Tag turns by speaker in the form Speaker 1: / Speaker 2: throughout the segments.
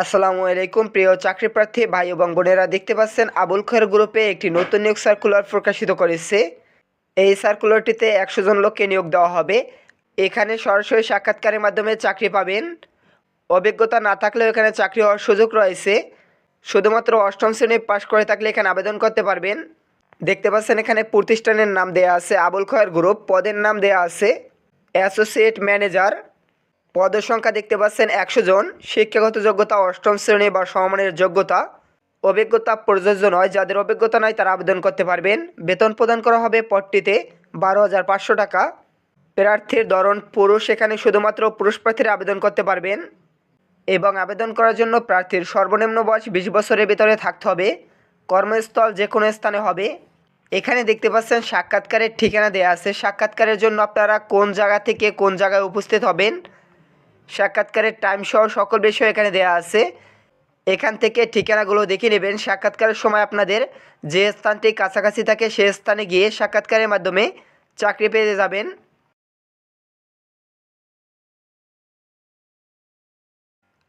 Speaker 1: আসসালামু আলাইকুম, প্রিয় চাকরি প্রার্থী ভাই এবং বোনেরা, দেখতে পাচ্ছেন আবুল খয়ের গ্রুপে একটি নতুন নিয়োগ সার্কুলার প্রকাশিত করেছে। এই সার্কুলারটিতে একশো জন লোককে নিয়োগ দেওয়া হবে। এখানে সরাসরি সাক্ষাৎকারের মাধ্যমে চাকরি পাবেন। অভিজ্ঞতা না থাকলেও এখানে চাকরি হওয়ার সুযোগ রয়েছে। শুধুমাত্র অষ্টম শ্রেণি পাশ করে থাকলে এখানে আবেদন করতে পারবেন। দেখতে পাচ্ছেন এখানে প্রতিষ্ঠানের নাম দেয়া আছে আবুল খয়ের গ্রুপ, পদের নাম দেয়া আছে অ্যাসোসিয়েট ম্যানেজার। পদের সংখ্যা দেখতে পাচ্ছেন একশো জন। শিক্ষাগত যোগ্যতা অষ্টম শ্রেণি বা সমমানের যোগ্যতা। অভিজ্ঞতা প্রযোজ্য নয়। যাদের অভিজ্ঞতা নয় তারা আবেদন করতে পারবেন। বেতন প্রদান করা হবে পদটিতে বারো হাজার পাঁচশো টাকা। প্রার্থীর ধরন পুরুষ, এখানে শুধুমাত্র পুরুষ প্রার্থীরা আবেদন করতে পারবেন। এবং আবেদন করার জন্য প্রার্থীর সর্বনিম্ন বয়স বিশ বছরের ভিতরে থাকতে হবে। কর্মস্থল যে কোনো স্থানে হবে। এখানে দেখতে পাচ্ছেন সাক্ষাৎকারের ঠিকানা দেওয়া আছে। সাক্ষাৎকারের জন্য আপনারা কোন জায়গা থেকে কোন জায়গায় উপস্থিত হবেন? সাক্ষাৎকারের টাইম সহ সকল বিষয় এখানে দেওয়া আছে। এখান থেকে ঠিকানাগুলো দেখে নেবেন। সাক্ষাৎকারের সময় আপনাদের যে স্থানটি কাছাকাছি থাকে সে স্থানে গিয়ে সাক্ষাৎকারের মাধ্যমে চাকরি পেয়ে যাবেন।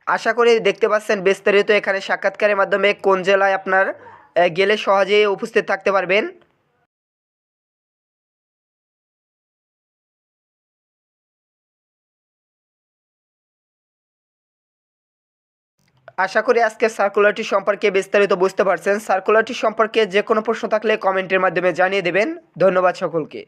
Speaker 1: আশা করি দেখতে পাচ্ছেন বিস্তারিত এখানে সাক্ষাৎকারের মাধ্যমে কোন জেলায় আপনার গেলে সহজেই উপস্থিত থাকতে পারবেন। আশা করি আজকে সার্কুলারটি সম্পর্কে বিস্তারিত বুঝতে পারছেন। সার্কুলারটি সম্পর্কে যে কোনো প্রশ্ন থাকলে কমেন্টের মাধ্যমে জানিয়ে দেবেন। ধন্যবাদ সকলকে।